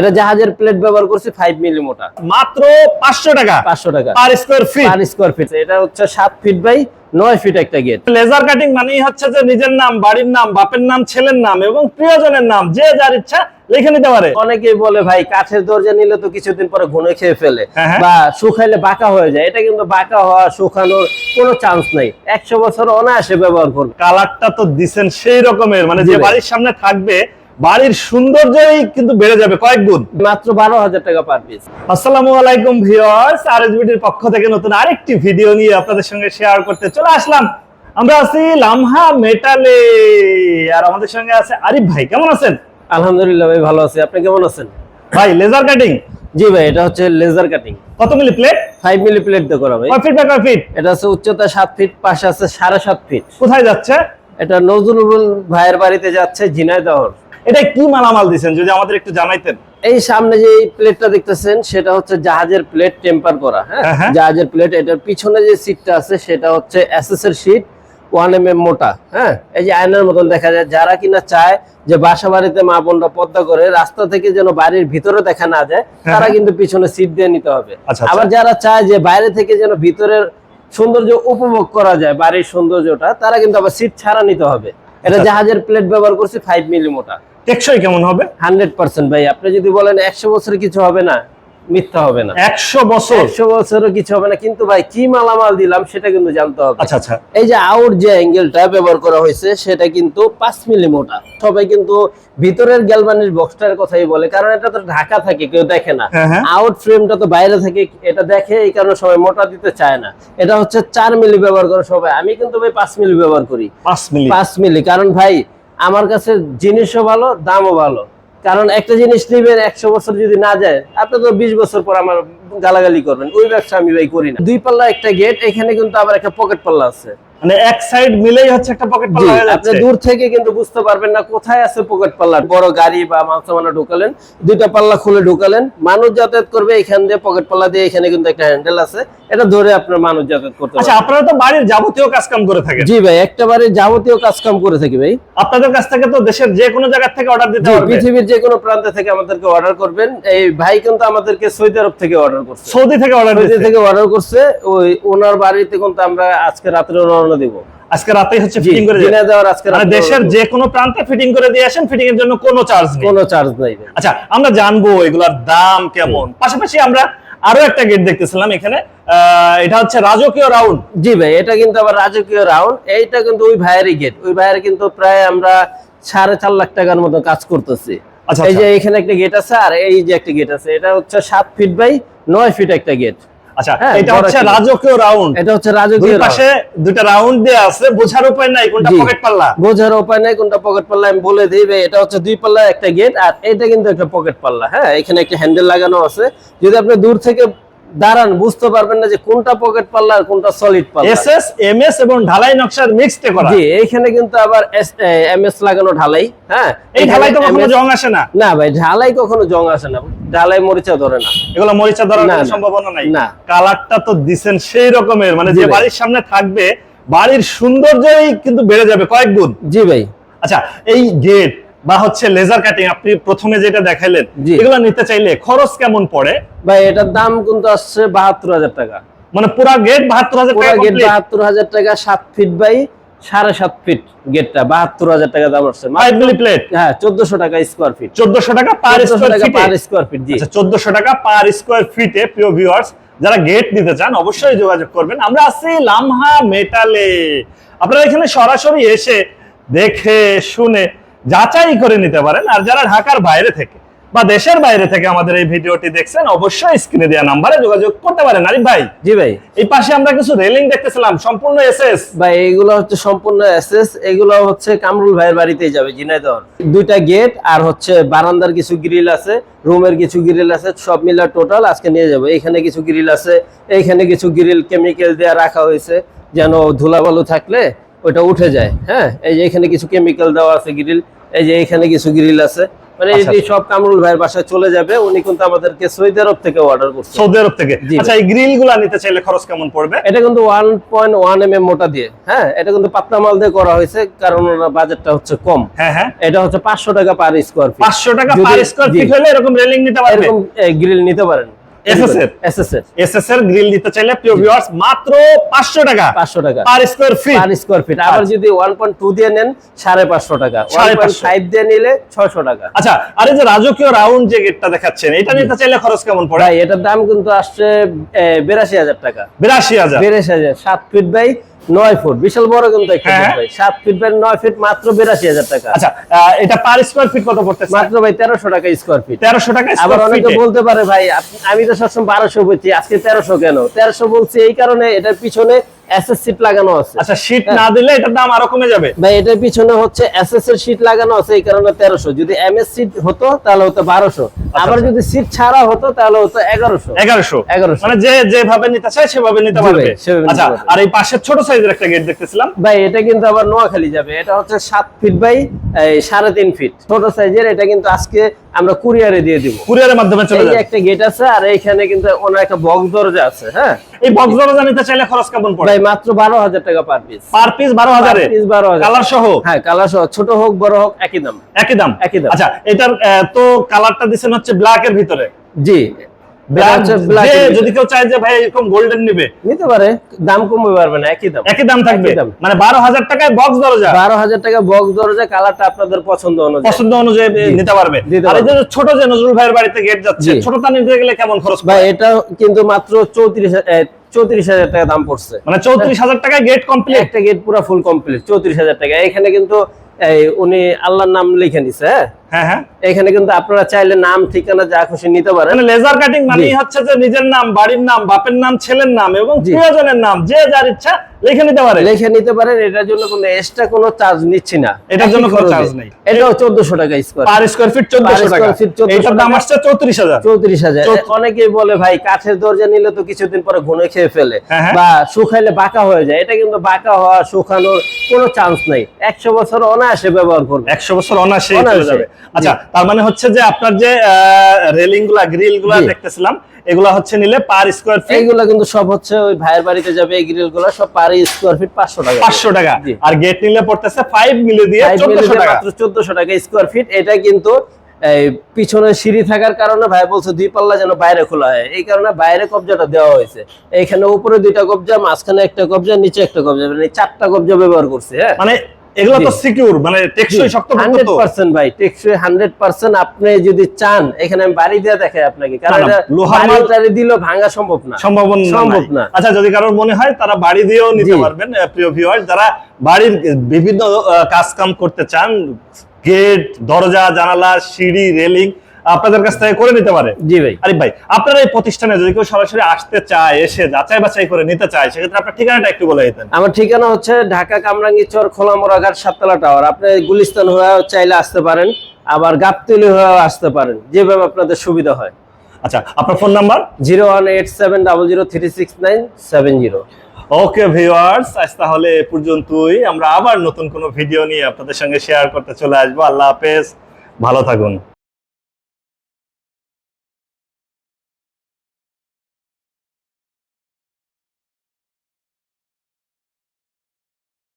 এটা জাহাজের প্লেট ব্যবহার করছি ফাইভ মিলি মোটা মাত্র পাঁচশো টাকা। পাঁচশো টাকা। Per square feet per square feet এটা হচ্ছে সাত ফিট বাই নয় ফিট একটা গেট লেজার কাটিং মানেই হচ্ছে যে নিজের নাম বাড়ির নাম বাপের নাম ছেলের নাম এবং প্রিয়জনের নাম যে যার ইচ্ছা লিখে নিতে পারে। অনেকেই বলে ভাই কাঠের দরজা নিলে তো কিছুদিন পরে ঘুনে খেয়ে ফেলে হ্যাঁ, হ্যাঁ। বা শুকাইলে বাঁকা হয়ে যায়। এটা কিন্তু বাঁকা হওয়া শুকানোর কোনো চান্স নেই। একশো বছর অনায়াসে ব্যবহার করবে কালারটা তো দিছেন সেই রকমের মানে যে বাড়ির সামনে থাকবে বাড়ির সৌন্দর্যই কিন্তু বেড়ে যাবে কয়েক গুণ। মাত্র বারো হাজার টাকা পার পিস আসসালামু আলাইকুম ভিউয়ার্স আরএসবিটির পক্ষ থেকে নতুন আরেকটি ভিডিও নিয়ে আপনাদের সঙ্গে শেয়ার করতে চলে আসলাম। আমরা আছি লামহা মেটালে আর আমাদের সঙ্গে আছে আরিফ ভাই কেমন আছেন? আলহামদুলিল্লাহ ভাই ভালো আছি। আপনি কেমন আছেন? ভাই লেজার কাটিং জি ভাই এটা হচ্ছে লেজার কাটিং কত milli plate five milli plate দিয়ে করা ভাই। কয় ফিট বাই কয় ফিট এটা হচ্ছে উচ্চতা সাত ফিট পাশে আছে সাড়ে সাত ফিট কোথায় যাচ্ছে? এটা নজরুল ভাইয়ের বাড়িতে যাচ্ছে ঝিনাইদহর এটা কি মালামাল দিছেন যদি আমাদের একটু জানাইতেন? এই সামনে যে এই প্লেটটা দেখতেছেন সেটা হচ্ছে জাহাজের প্লেট টেম্পার করা হ্যাঁ? হ্যাঁ, হ্যাঁ। জাহাজের প্লেট এটার পিছনে যে সিটটা আছে সেটা হচ্ছে এর শীট ওয়ান এম এম মোটা হ্যাঁ? এই যে আয়নার মতন দেখা যায় যারা কিনা চায় যে বাসা বাড়িতে মা বোনরা পদ্মা করে রাস্তা থেকে যেন বাড়ির ভিতরে দেখা না যায় তারা কিন্তু পিছনে সিট দিয়ে নিতে হবে। হ্যাঁ, আচ্ছা, আচ্ছা। আবার যারা চায় যে বাইরে থেকে যেন ভিতরের সৌন্দর্য উপভোগ করা যায় বাড়ির সৌন্দর্যটা তারা কিন্তু আবার সিট ছাড়া নিতে হবে। এটা আচ্ছা। জাহাজের প্লেট ব্যবহার করছি ফাইভ মিলি মোটা। টেকসই কেমন হবে? হান্ড্রেড পার্সেন্ট ভাই আপনি যদি বলেন একশো বছরে কিছু হবে না মিথ্যা হবে না। একশো বছর? একশো বছরও কিছু হবে না কিন্তু ভাই কি মালামাল দিলাম সেটা কিন্তু জানতে হবে। আচ্ছা আচ্ছা। এই যে আউট যে অ্যাঙ্গেলটা ব্যবহার করা হয়েছে সেটা কিন্তু পাঁচ মিলি মোটা। সবাই কিন্তু ভিতরের গ্যালবানির বক্সটার কথাই বলে কারণ এটা তো ঢাকা থাকে কেউ দেখে না। হ্যাঁ, হ্যাঁ। আউট ফ্রেমটা তো বাইরে থেকে এটা দেখে এই কারণে সবাই মোটা দিতে চায় না। এটা হচ্ছে চার মিলি ব্যবহার করে সবাই। আমি কিন্তু ভাই পাঁচ মিলি ব্যবহার করি। পাঁচ মিলি। পাঁচ মিলি কারণ ভাই আমার কাছে জিনিসও ভালো, দামও ভালো। কারণ একটা জিনিস নিবেন, একশো বছর যদি না যায়, আপনি তো বিশ বছর পর আমার গালাগালি করবেন। ওই ব্যবসা আমি ভাই করি না। দুই পাল্লা একটা গেট এখানে কিন্তু আবার একটা পকেট পাল্লা আছে। মানে এক সাইড মিলেই হচ্ছে একটা পকেট পাল্লা হয়ে আপনি যাচ্ছে। দূর থেকে কিন্তু বুঝতে পারবেন না কোথায় আছে পকেট পাল্লা বড় গাড়ি বা মালসামানা ঢুকালেন দুইটা পাল্লা খুলে ঢুকালেন মানুষ যাতায়াত করবে এখান দিয়ে পকেট পাল্লা দিয়ে এখানে কিন্তু একটা হ্যান্ডেল আছে। এটা ধরে আপনার মানুষ যাতায়াত করতে আচ্ছা আপনারা তো বাড়ির যাবতীয় কাজ কাম করে থাকেন। জি ভাই একটাবারে যাবতীয় কাজ কাম করে থাকি ভাই। আপনাদের কাছ থেকে তো দেশের যে কোনো জায়গা থেকে অর্ডার দিতে জি পারবে। পৃথিবীর যে কোনো প্রান্ত থেকে আমাদেরকে অর্ডার করবেন। এই ভাই কিন্তু আমাদেরকে সৌদি আরব থেকে অর্ডার করছে। সৌদি থেকে অর্ডার সৌদি থেকে অর্ডার করছে। ওই ওনার বাড়িতে কিন্তু আমরা আজকে রাত্রে দিব। আজকে রাতেই হচ্ছে ফিটিং করে দিনে দেওয়ার আজকে মানে দেশের যে কোনো প্রান্তে ফিটিং করে দিয়ে আসেন ফিটিং এর জন্য কোনো চার্জ নেই। কোনো চার্জ নাই। আচ্ছা আমরা জানব এগুলার দাম কেমন। পাশাপাশি আমরা আরও একটা গেট দেখতেছিলাম এখানে এটা হচ্ছে রাজকীয় রাউন্ড জি ভাই এটা কিন্তু আবার রাজকীয় রাউন্ড এইটা কিন্তু ওই ভাইয়েরই গেট ওই ভাইয়ের কিন্তু প্রায় আমরা সাড়ে চার লাখ টাকার মতো কাজ করতেছি। আচ্ছা, এই যে আচ্ছা। এখানে একটা গেট আছে আর এই যে একটা গেট আছে এটা হচ্ছে সাত ফিট বাই নয় ফিট একটা গেট আচ্ছা হ্যাঁ, এটা হচ্ছে রাজকীয় রাউন্ড এটা হচ্ছে রাজকীয় পাশে রাউন্ড দেয়া আছে বোঝার উপায় নাই কোনটা পকেট পাল্লা? বোঝার উপায় নাই কোনটা পকেট পাল্লা আমি বলে দিই এটা হচ্ছে দুই পাল্লা একটা গেট আর এটা কিন্তু একটা পকেট পাল্লা হ্যাঁ এখানে একটা হ্যান্ডেল লাগানো আছে। যদি আপনি দূর থেকে দাঁড়ান বুঝতে পারবেন না যে কোনটা পকেট পাল্লা আর কোনটা সলিড পাল্লা এসএস এমএস এবং ঢালাই নকশার মিক্সড করা। জি এইখানে কিন্তু আবার এমএস লাগানো ঢালাই হ্যাঁ? এই ঢালাই তো কখনো জং আসে না। না ভাই ঢালাই কখনো জং আসে না। ঢালাই মরিচা ধরে না। এগুলো মরিচা ধরার না, কোনো। সম্ভাবনা নাই। না। কালারটা তো দিছেন সেই রকমের মানে যে বাড়ির সামনে থাকবে বাড়ির সৌন্দর্যই কিন্তু বেড়ে যাবে কয়েক গুণ। জি ভাই। আচ্ছা এই গেট বা হচ্ছে লেজার কাটিং আপনি প্রথমে যেটা দেখাইলেন। এগুলো নিতে চাইলে খরচ কেমন পড়ে? ভাই এটার দাম কিন্তু আসছে বাহাত্তর হাজার টাকা। মানে পুরা গেট বাহাত্তর হাজার পুরো টাকা গেট বাহাত্তর হাজার টাকা সাত ফিট বাই সাড়ে সাত ফিট গেটটা বাহাত্তর হাজার টাকা দাম আসছে। Milli হ্যাঁ চোদ্দশো টাকা স্কোয়ার ফিট চোদ্দশো টাকা per square per square feet জি। আচ্ছা চোদ্দশো টাকা পার স্কোয়ার ফিটে প্রিয় ভিউয়ার্স যারা গেট নিতে চান অবশ্যই যোগাযোগ করবেন। আমরা আছি লামহা মেটালে। আপনারা এখানে সরাসরি এসে দেখে শুনে যাচাই করে নিতে পারেন। আর যারা ঢাকার বাইরে থেকে বা দেশের বাইরে থেকে আমাদের এই ভিডিওটি দেখছেন অবশ্যই স্ক্রিনে দেওয়া নাম্বারে যোগাযোগ করতে পারেন। আরিফ ভাই জি ভাই। এই পাশে আমরা কিছু রেলিং দেখতেছিলাম সম্পূর্ণ এসএস ভাই এগুলো হচ্ছে সম্পূর্ণ এসএস এগুলো হচ্ছে কামরুল ভাইয়ের বাড়িতেই যাবে ঝিনাইদহ। দুইটা গেট আর হচ্ছে বারান্দার কিছু গ্রিল আছে রুমের কিছু গ্রিল আছে সব মিলে টোটাল আজকে নিয়ে যাব। এখানে কিছু গ্রিল আছে এইখানে কিছু গ্রিল কেমিক্যাল দেওয়া রাখা হয়েছে যেন ধুলাবালু থাকলে ওটা উঠে যায় হ্যাঁ? এই যে এখানে কিছু কেমিক্যাল দেওয়া আছে গ্রিল এই যে এখানে কিছু গ্রিল আছে। মানে আচ্ছা, এটি সব কামরুল ভাইয়ের বাসায় চলে যাবে উনি কিন্তু আমাদেরকে সৌদি আরব থেকে অর্ডার করছে। সৌদি আরব থেকে? আচ্ছা এই গ্রিলগুলা নিতে চাইলে খরচ কেমন পড়বে? এটা কিন্তু one point one M M মোটা দিয়ে হ্যাঁ? এটা কিন্তু পাতলা মাল দিয়ে করা হয়েছে কারণ ওনার বাজেটটা হচ্ছে কম। হ্যাঁ হ্যাঁ। এটা হচ্ছে পাঁচশো টাকা পার স্কোয়ার ফিট পাঁচশো টাকা পার স্কোয়ার। ফিট হলে এরকম রেলিং নিতে পারবে? এরকম গ্রিল নিতে পারেন। SS এর? এসএস এর এসএস এর গ্রিল নিতে চাইলে প্রিয় ভিউয়ার্স মাত্র পাঁচশো টাকা। পাঁচশো টাকা। Per square feet per square feet আবার আচ্ছা। যদি ওয়ান পয়েন্ট টু দিয়ে নেন টাকা। নিলে ছয়শো টাকা। আচ্ছা আর এই যে রাজকীয় রাউন্ড যে গেটটা দেখাচ্ছেন এটা নিতে চাইলে খরচ কেমন পড়ে? ভাই এটার দাম কিন্তু আসছে বিরাশি হাজার টাকা। বিরাশি হাজার। বিরাশি হাজার সাত ফিট বাই নয় ফুট বিশাল বড় কিন্তু হ্যাঁ। ভাই সাত ফিট বাই নয় ফিট মাত্র বিরাশি হাজার টাকা। আচ্ছা এটা পার স্কোয়ার ফিট কত পড়তে মাত্র ভাই তেরোশো টাকা স্কোয়ার ফিট তেরোশো টাকা আবার অনেকে বলতে পারে ভাই আমি তো সবসময় বারোশো বলছি আজকে তেরোশো কেন? তেরোশো বলছি এই কারণে এটার পিছনে এসএস সিট লাগানো আছে। আচ্ছা শীট না দিলে এটার দাম আরও কমে যাবে? ভাই এটার পিছনে হচ্ছে এসএস এর সিট লাগানো আছে এই কারণে তেরোশো। যদি এমএস সিট হতো তাহলে হতো বারোশো। আবার আচ্ছা। যদি সিট ছাড়া হতো তাহলে হতো এগারোশো। এগারোশো। 1100 মানে যে যেভাবে নিতে চায় সেভাবে নিতে পারবে। আচ্ছা আর এই পাশের ছোট সাইজের একটা গেট দেখতেছিলাম। ভাই এটা কিন্তু আবার নোয়াখালী যাবে। এটা হচ্ছে সাত ফিট বাই এই, সাড়ে তিন ফিট ছোট সাইজের এটা কিন্তু আজকে আমরা কুরিয়ারে দিয়ে দিব। কুরিয়ারের মাধ্যমে চলে যাবে। একটা গেট আছে আর এইখানে কিন্তু ওনার একটা বক্স দরজা আছে হ্যাঁ? এই বক্স দরজা নিতে চাইলে খরচ কেমন পড়ে? ভাই মাত্র বারো হাজার টাকা per piece per piece 12000 a piece বারো হাজার। কালার সহ? হ্যাঁ কালার সহ। ছোট হোক বড় হোক একই দাম। একই দাম? একই দাম। আচ্ছা এটার তো কালারটা দিচ্ছেন হচ্ছে ব্ল্যাক এর ভিতরে। জি। এটা Black হচ্ছে black যে এর ভিতরে। যদি কেউ চায় যে ভাই এরকম গোল্ডেন নিবে। নিতে পারে দাম কমবে পারবে না একই দাম। একই দাম থাকবে। মানে বারো হাজার টাকায় বক্স দরজা বারো হাজার টাকা বক্স দরজা কালারটা আপনাদের পছন্দ অনুযায়ী। পছন্দ অনুযায়ী নিতে পারবে। আর এই যে ছোট যে নজরুল ভাইয়ের বাড়িতে গেট যাচ্ছে জি। ছোটটা নিতে গেলে কেমন খরচ ভাই এটা কিন্তু মাত্র চৌত্রিশ চৌত্রিশ হাজার টাকা দাম পড়ছে। মানে চৌত্রিশ হাজার টাকায় গেট কমপ্লিট একটা গেট পুরো ফুল কমপ্লিট চৌত্রিশ হাজার টাকা। এখানে কিন্তু উনি আল্লাহর নাম লিখে নিছে হ্যাঁ? হ্যাঁ হ্যাঁ। এখানে কিন্তু আপনারা চাইলে নাম ঠিকানা যা খুশি নিতে পারেন। মানে লেজার কাটিং মানে হচ্ছে যে নিজের নাম বাড়ির নাম বাপের নাম ছেলের নাম এবং প্রিয়জনের নাম যে যার ইচ্ছা লিখে নিতে লিখে নিতে পারেন এটার জন্য কোনো এক্সট্রা কোনো চার্জ নিচ্ছি না। এটার জন্য কোনো নেই। এটাও চোদ্দশো টাকা স্কোয়ার পার স্কোয়ার ফিট চোদ্দশো Per টাকা। square 1400 দাম টাকা। আসছে। অনেকেই বলে ভাই কাঠের দরজা নিলে তো কিছুদিন পরে ঘুনে খেয়ে ফেলে হ্যাঁ। বা শুকাইলে বাঁকা হয়ে যায়। এটা কিন্তু বাঁকা হওয়া শুকানোর কোনো চান্স নাই। একশো বছর অনায়াসে ব্যবহার করবে একশো বছর অনায়াসে। চলে অনায়াসে। যাবে। আচ্ছা তার মানে হচ্ছে যে আপনার যে রেলিংগুলা গ্রিলগুলা দেখতেছিলাম এগুলা হচ্ছে নিলে পার স্কোয়ার ফিট এইগুলা কিন্তু সব হচ্ছে ওই ভাইয়ের বাড়িতে যাবে এই গ্রিলগুলা সব পার স্কোয়ার ফিট পাঁচশো টাকা। পাঁচশো টাকা। আর গেট নিলে পড়তেছে ফাইভ মিলে দিয়ে Five চোদ্দশো মিলিতে টাকা। মাত্র চোদ্দশো টাকা স্কোয়ার ফিট এটা কিন্তু এই পিছনে সিঁড়ি থাকার কারণে ভাই বলছে দুই পাল্লা যেন বাইরে খোলা হয়। এই কারণে বাইরে কবজাটা দেওয়া হয়েছে। এইখানে উপরে দুইটা কবজা মাঝখানে একটা কবজা নিচে একটা কবজা। মানে চারটা কবজা ব্যবহার করছে হ্যাঁ। মানে এগুলো তো সিকিউর মানে টেকসই শক্ত হান্ড্রেড পার্সেন্ট ভাই টেকসই হান্ড্রেড পার্সেন্ট আপনি যদি চান এখানে আমি বাড়ি দিয়ে দেখাই আপনাকে কারণ না, না, এটা লোহার ভাঙা সম্ভব না। সম্ভাবনা সম্ভব না। আচ্ছা যদি কারোর মনে হয় তারা বাড়ি দিয়েও নিতে পারবেন প্রিয় যারা বাড়ির বিভিন্ন কাজ কাম করতে চান গেট দরজা জানালা সিঁড়ি রেলিং আপনাদের কাছ থেকে করে নিতে পারে? জি ভাই। আরিফ ভাই আপনার এই প্রতিষ্ঠানে যদি কেউ সরাসরি আসতে চায় এসে যাচাই বাছাই করে নিতে চায় সেক্ষেত্রে আপনার ঠিকানাটা একটু বলে দিতেন। আমার ঠিকানা হচ্ছে ঢাকা কামরাঙ্গি চর খোলামোড়া ঘাট সাততলা টাওয়ার। আপনি গুলিস্তান হয়ে চাইলে আসতে পারেন আবার গাবতলি হয়ে আসতে পারেন যেভাবে আপনাদের সুবিধা হয়। আচ্ছা আপনার phone number? Zero one eight seven double zero three six nine seven zero. Okay viewers আজ তাহলে এ পর্যন্তই। আমরা আবার নতুন কোনো ভিডিও নিয়ে আপনাদের সঙ্গে শেয়ার করতে চলে আসব। আল্লাহ হাফেজ। ভালো থাকুন।